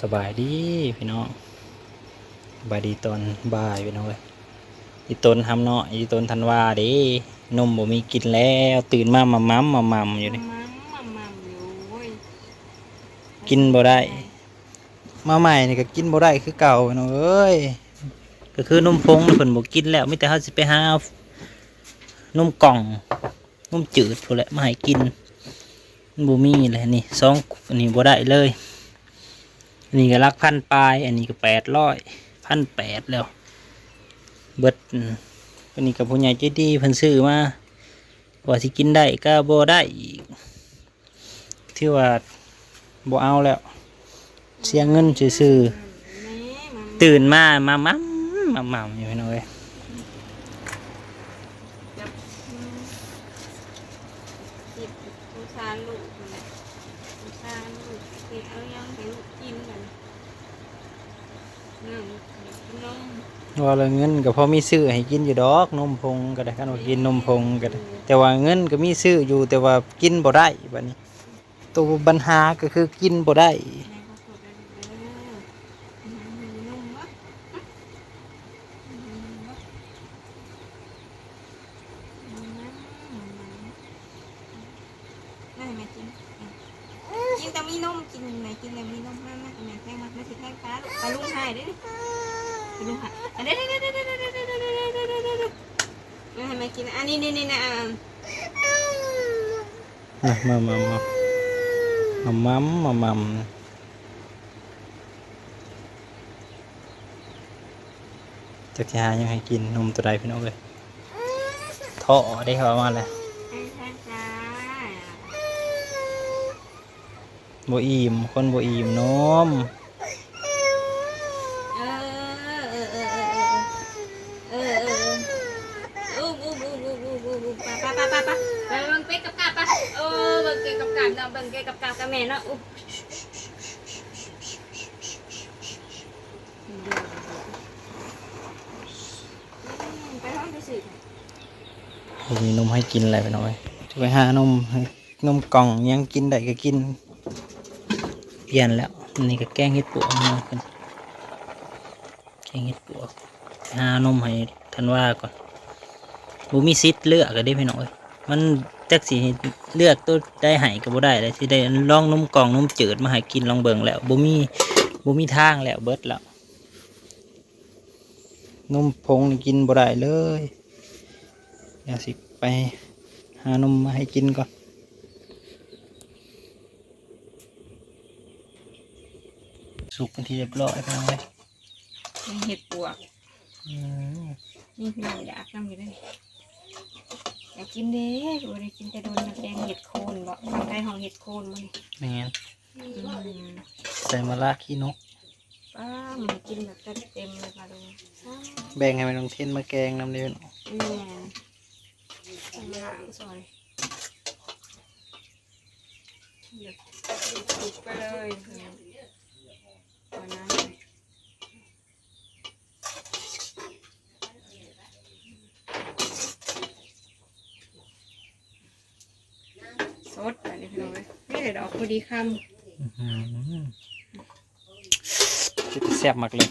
สบายดีพี่น้องสบายดีตอนบ่ายพี่น้องเอ้ยอีตนทำเนาะอีตนทันว่าเด้นมบ่มีกินแล้ว ตื่นมามามัมมามัมอยู่นี่มัมมัมมัมอยู่เว้ยกินบ่ได้ มาใหม่นี่ก็กินบ่ได้คือเก่าพี่น้องเอ้ยก็คือนมพงน่ะเพิ่นบ่กินแล้วมีแต่เฮาสิไปหานมกล่องนมจืดพุ่นแหละมาให้กินมันบ่มีเลยนี่สองอันนี้บ่ได้เลยอั นี่ก็รักพันปลาย อันนี้ก็แปดร้อยพันแปดแล้ว เบิดอันนี้กับผู้ใหญ่เจดีเพิ่นซื้อมาว่าสิกินได้ก็บ่ได้อีกที่ว่าบ่เอาแล้ว เสียเงินซื่อแม่มัมๆตื่นมามามั่มมามั่มอยู่พี่น้อย จับอืมจิบสงสารลูกนั่นแหละสงสาร ลูกที่เอายังให้ลูกกินกันนั่งกินนมว่าแล้วเงินก็พอมีซื้อให้กินอยู่ดอกนมพงก็ได้คันว่ากินนมพงก็ได้แต่ว่าเงินก็มีซื้ออยู่แต่ว่ากินบ่ได้บัดนี้ ตัวปัญหาก็คือกินบ่ได้แม่ก็พูดได้เลยอืมมีนมวะอืมมีนมวะอืมอืมได้ไหมจิม กินแต่มีนมกินไหนกินแต่มีนมมากมากแม่แพงมากไม่สิแพงฟ้าลูกปลาลุงหายเด้อปลาลุงหายอันเด้อเด้อเด้อเด้อเด้อเด้อเด้อเด้อเด้อเด้อเด้อเด้อแม่ให้แม่กินอันนี้นี่นี่นะอ่าอะมามามามามัมมามัมจะที่หายังให้กินนมตัวใดพี่น้องเลยท่อได้เขามาแล้ว ให้แพงจ้า โบอิมคนโบอิมนมเออเออเออเออเออเออเอออู้อู้อู้อู้อู้อู้อู้ปะปะปะปะปะไปเบิ่งเป็ดกับกาปะโอ้เบิ่งเกกับกาเนาะเบิ่งเกกับกากับแม่เนาะอู้ไปห้องไปสิบ่มีนมให้กินอะไรพี่น้อยจะไปหานมให้นมกล่องยังกินได้ก็กิน ยนแล้วนนี้ก็แกงเห็ดปวกมากันแกงเห็ดปวกหานมให้ทันว่าก่อนบูมีซิทธิ์เลือกก็ได้พี่น้องเอ้ยมันจักสีเลือกตัวได้หายก็บ่ได้เลยที่ได้ลองนมกล่องนมจืดมาให้กินลองเบิ่งแล้วบูมีบูมีทางแล้วเบิดแล้วนมพงนี่กินบ่ได้เลยเดี๋ยวสิไปหานมมาให้กินก่อน สุกเป็นที่เรียบร้อยพี่น้องเอ้ยเห็ดปวกอืมนี่พี่น้องอยากน้ำอยู่ด้วยอยากกินเด้ดูได้กินแต่โดนนักแดงเห็ดโคนบ่ทางไทยห้องเห็ดโคนมันไม่งั้นอืมใส่มะระขี้นกป้ามันกินแบบจัดเต็มเลยมาดูแบ่งให้มันลงเทนมาแกงน้ำเดียวแม่ข้างล่างซอยเดี๋ยวติดไปเลยวันนั้นสดอันนี้พี่น้องเว้ยนี่เดี๋ยวเอาพอดีคำอื้อหือจะแซ่บมากเลย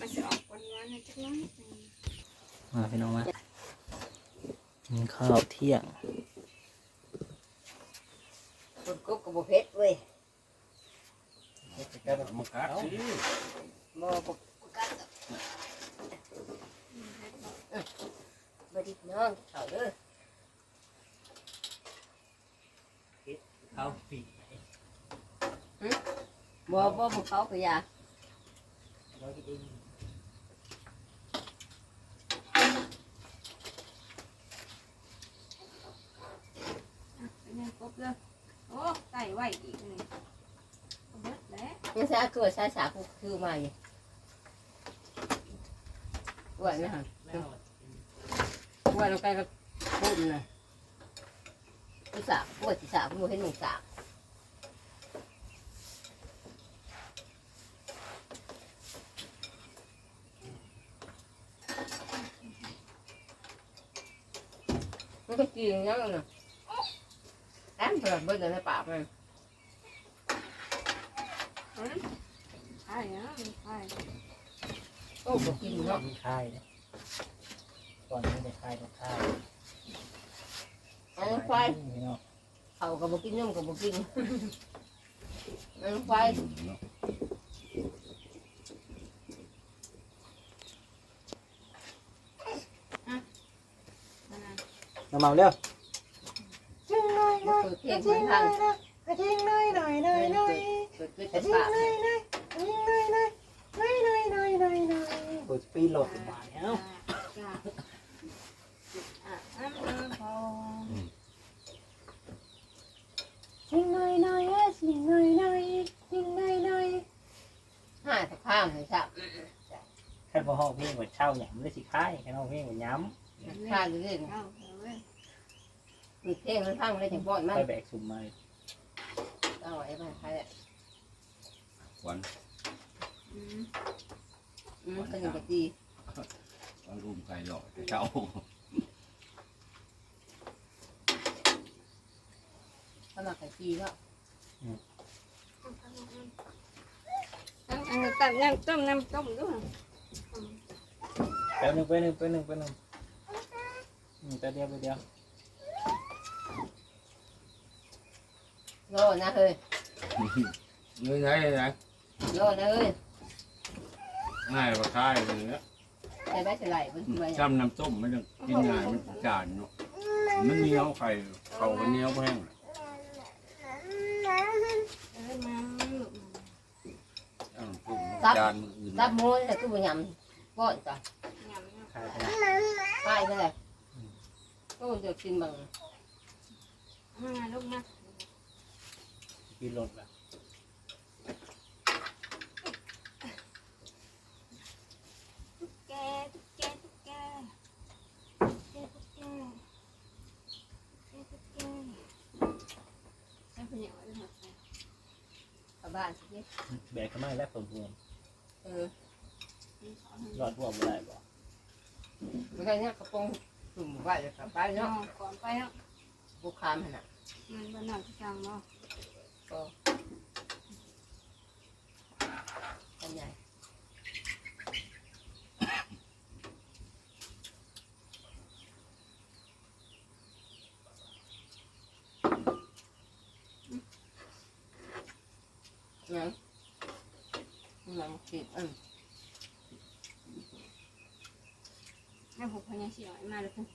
มันจะออกหวานๆหน่อยจักหน้อยมาพี่น้องมากินข้าวเที่ยง คนกุ๊กกับบุเพชรเว้ยบ่บ่บ่กัดเอ้ยบ่ดิน้องเขาเด้อ เขาปิดบ่บ่บ่เขาก็อยากร้อยกินเองกบเลยโอ้ใส่ไว้อีกนี่เบิดแล้วยังใช้เกิดใช้สาคูคือมาอยู่ไหวไหมฮะไหวลงไปก็พุ่มเลย กูสากูว่าสิสากูบ่เห็นหนูสามันก็กินอย่างนั้นน่ะแอมเปิดเบิดในปากมันอืมช่นะมันใช่โอ้บ่กินเนาะ มีค่ายเนี่ยก่อนนี้ได้ค่ายก็ค่าย อันนั้นควายพี่น้องเขาก็บ่กินนมก็บ่กินอันนั้นควายเนาะมาเมาเร็วมันเปิดเพลงเปิดทางกระทิงน้อยหน่อยหน่อยหน่อยเปิดเปิดกระแต่ทิงปากน้อยหน่อยกระทิงน้อยหน่อยหน่อยหน่อยหน่อยหน่อยหน่อยโอ้ยปีนโหลดขึ้นมาแล้วจ้าอะอัน นั้นพอสิ่งน้อยหน่อยเอ้ยสิ่งน้อยหน่อยสิ่งน้อยหน่อยห้าสักข้างเลยจ้ะแค่พอห้องเพลงว่าเช่าหยำเลยสิค่ายแค่ห้องเพลงว่าย้ข้างเรื่อยเอาเอาเว้ยๆมีเพลงมันฟังได้จังบ่อนำมันไปแบกสุ่มมาเอาไว้บ้านใครอะวันอืมอืมก็ยังบ่ดีวันรุ่มไก่หล่อแต่เจ้า ถ้ามาไก่จีเนาะตั้งอันนี้ตั้งน้ำต้มน้ำต้มด้วยแป๊บนึงแป๊บนึงแป๊บนึงแป๊บนึงอืมแป๊บเดียวแป๊บเดียวรอนะเฮ้ยเงินไงไงรอนะเฮ้ยง่ายกว่าค่ายเลยนะใส่ไว้ใส่ไหลมันไว้จำน้ำต้มมันจะกินง่ายมันจานเนาะมันเหนียวไข่เขาก็เหนียวแห้ง เออมาลูก จำน้ำ ต้มจานมืออื่นรับมูแต่ตู้บ่ยำก้อนจ้ะยำเนาะค่ายไปนะไปนั่นแหละโอ้เดี๋ยวกินบังมาลูกนะปีนโหลดละตุ๊กแกตุ๊กแกตุ๊กแกตุ๊กแกตุ๊กแกตุ๊กแกใช้พยาไว้หมดเลยกลับบ้านสิ แบกขึ้นมาแล้วผมพวงเออรอดพวงไม่ได้บ่ไม่ใช่เนี่ยกระโปรงถุ่มไว้แล้วกลับบ้านเนาะเนาะก่อนไปเนาะบุคามขนาดมันบ้านนอกจังเนาะ ก็กันใหญ่ยังยังคิดอืม น้าผูกพญาเสียวมาเลยคุณ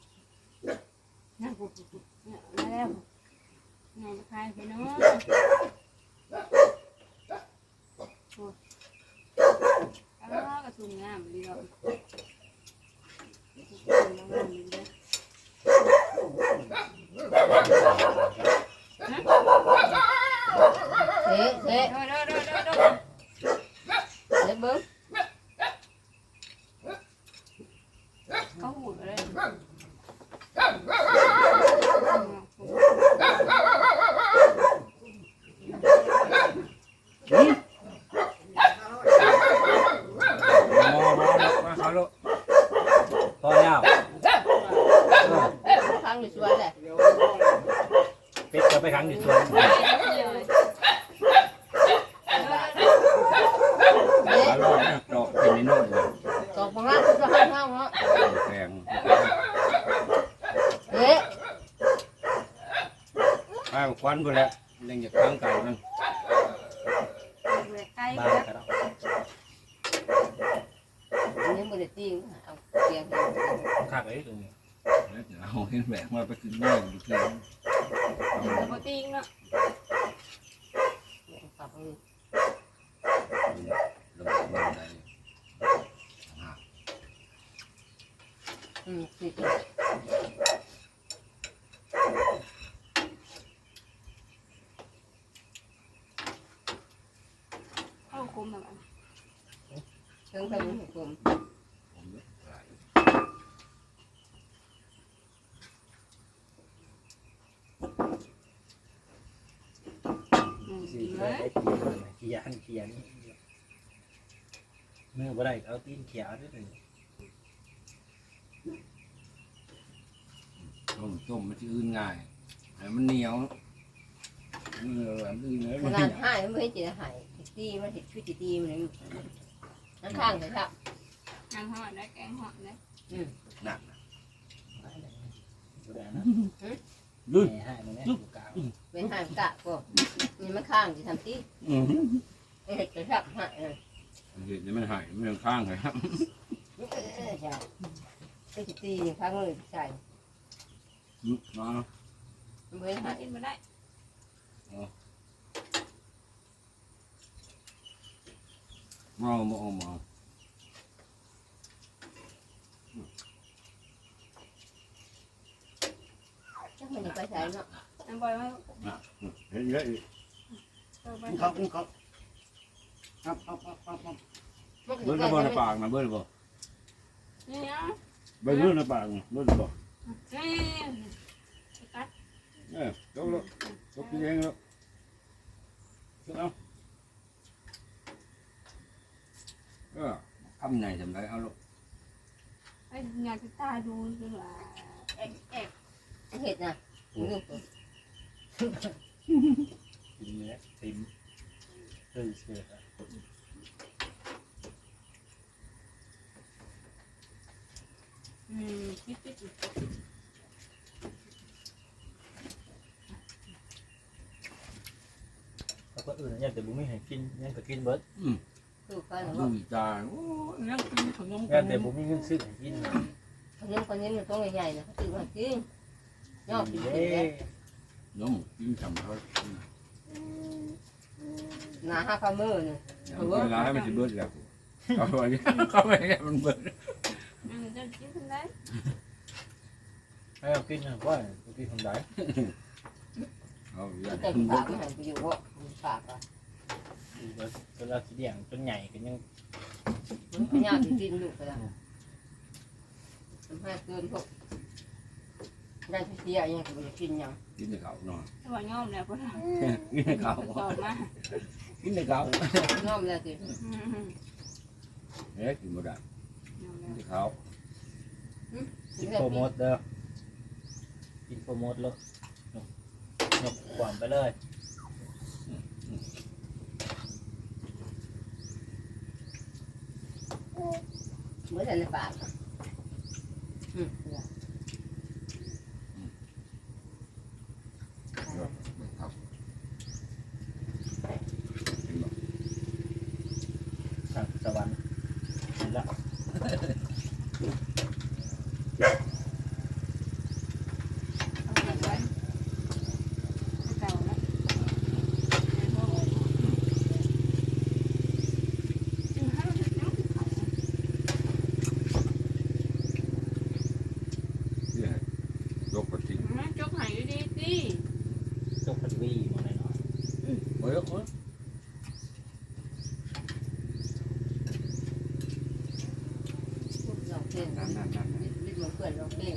น้าผูกเนี่ยมาแล้วนายพายไปเนาะอ้าวกระทุ่งงามดีเนาะกระทุ่งงามดีเนาะเฮ้เฮ้ เด้อเด้อเด้อเด้อเด้อ เฮ้เบิ้ง เขาหูดเลย อ๋อมาเขาลูก พอแล้ว ข้างอยู่สวนแหละ เป็ดก็ไปขังอยู่สวน เฮ้ อร่อยนะดอกเป็นนิโน่นเลย สองพันห้าสิบห้าห้าเนาะ แพง เฮ้ ไปควันไปแล้วยังจะค้างไก่มันใกล้บ้าแล้วกันแล้วอันนี้มันจะติ้งเอาเตียงเห็นข้าไปตรงนี้แล้วจะเอาเห็นแบกมาไปกินง่ายอยู่ที่ปกติเนาะกลับเลยลงมาไดอืมสิ เข้าคุมแบบ ถึ งไปมุมกลมผมเนี่ยหลายสี่เพื่อได้เขียนเขียนเขียนเมื่อบ่ได้เอาตีนเขียวด้วยหนึ่งต้มต้มมันจะอื่นง่ายแต่มันเหนียวมันเหนียวแบบอื่นเลยขมันนาดนียวห้ายังไม่เห็นจะหายตีมันเห็ดคือตีมันเลย นั่งข้างเลยครับน้ำหอดได้แกงหอดได้นั่นลื่นให้มันเนี่ยอยู่กลางเป็นห่างกะก็นี่มันข้างจะทำตีอือหือเห็ดกระชับฮะเออเห็นนี่มันหายมันยังข้างเลยครับเออใช่ก็จิตีนี่ข้างเลยใส่มามันไม่หายกินมาได้ มามาเอามาจักมันจะไปใส่เนาะน้ำบอยมาอะเห็นเยอะอีกตัวไป ครับครับครับครับครับครับครับ มัน ก็เบิ้ลจะระไปเบิดในใส่ปากนะเบิ้ลบ่นี่นะเบิ้ลเบิ้ลในปากนะเบิ้ลบ่นี่ตัดเออจบแล้วจบกินเองแล้วเอาเออทำไหนทำไรเอาลูกไอ้งานที่ตาดูดูว่าเอ็กเอ็กเห็ดนะลูกกินเนี่ยติมเฮ้ยเสียอืมคิดคิดแล้วก็อื่นเนี่ยแต่บุ้ไม่ให้กินยังก็กินเบิร์ด ลูกกันดูจานโอ้ยยังกินขนมแม่แต่บุ้มีเงินซื้อให้กินคนนี้คนนี้มันต้องใหญ่ๆนะเขาตื่นมาจริงยอดจริงเด้นมกินฉ่ำเขาหนาห้าข้ามือเนี่ยเวลาให้มันจะเบิดแล้วเขาไปเขาไปให้มันเบิดอืมจะกินคนได้ให้เอากินนะว่ากินคนใดเอาอย่าแต่มันปาเบิกดมันไปอยู่ว่าปากอะ จนเราสีเดียงจนใหญ่ก็ยังมันพยายามจริงลูกเลยมันให้เกินพวกได้ที่เสียยังก็จะกินยังกินแต่เขาหน่อยถ้าว่าย่อมแล้วก็ทำกินแต่เขาต่อมากินแต่เขาน้อมแล้วสิเอ๊ะกินบ่ได้กินแต่เขากินโปรโมทเด้อกินโปรโมทแล้วยกขวานไปเลย เหมือนในปากอืม ครับเห็นบ่ สั่งสวรรค์เห็นละ เอาไปไว้เก่าแล้วจึงให้เราเห็นน้ำเขา เนี่ยยกกระถิ่น จกหายดีๆสิ จกพันวีมาหน่อย โอ้ยโอ้ยลองเต้นนั่นนั่นนั่นรีบมาเพื่อนลองเต้น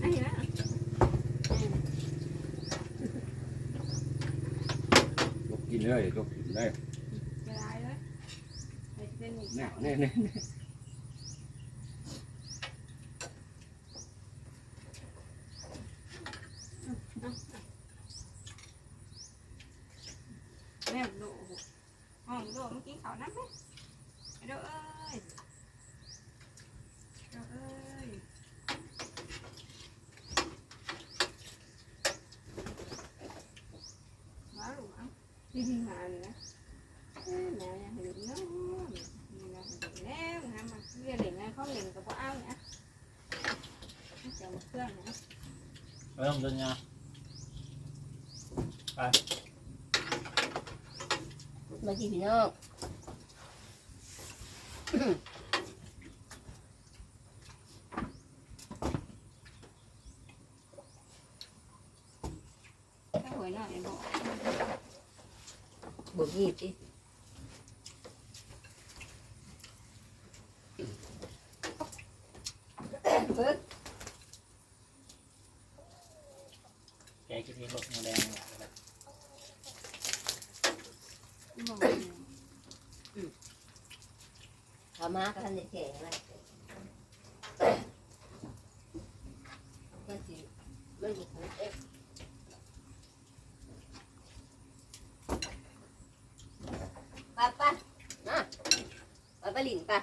ไอ้นะ ยกกินเลยยกกินเลยจะร้ายเลยไปเป็นอีก แน่แน่แน่แม่ดูห้องดูเมื่อกี้เขานั่งไหมไอ้ดูเอ้ยดูเอ้ยมาหรือมั้งที่ที่มาเลยนะแม่ยังเห็นเนาะนี่นะเห็นแล้วนะมาเรียนเด็กนะเขาเรียนกับพ่ออ้าวเนี่ยเจ้าเครื่องนะๆไม่ต้องเดินยา มาที่พี่น้องถ้าหวยหน่อยบอกบวกยี่สิเพิ่งแกกินเองรถแดงบอก ทำมากันได้แก่อะไรมันสิมันสิของเอ๊ะไป้านะป้าป้าหลินปะ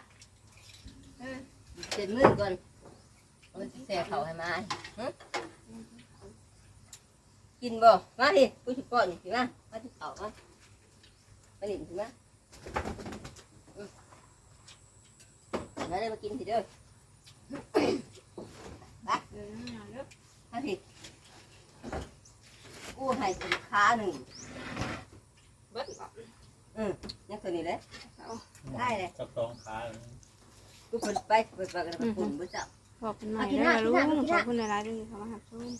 เสร็จมือก่อนเอาไปแซ่เขาให้มาฮะกินบ่ มาดิกูสิป้อนสิมามาที่เขามา มาหลินสิมาอืมมาเลยมากินสิเด้อเออเอาเด้อมาสิกูให้สินค้าหนึ่งเบิดก่อนยังตัวนี้เลยเอาได้เลยจับสองขากูเปิดไปเปิดไปกันปุ่นบุจับขอบคุณใหม่เด้อลุงขอบคุณหลายๆเด้อที่เข้ามาหักชม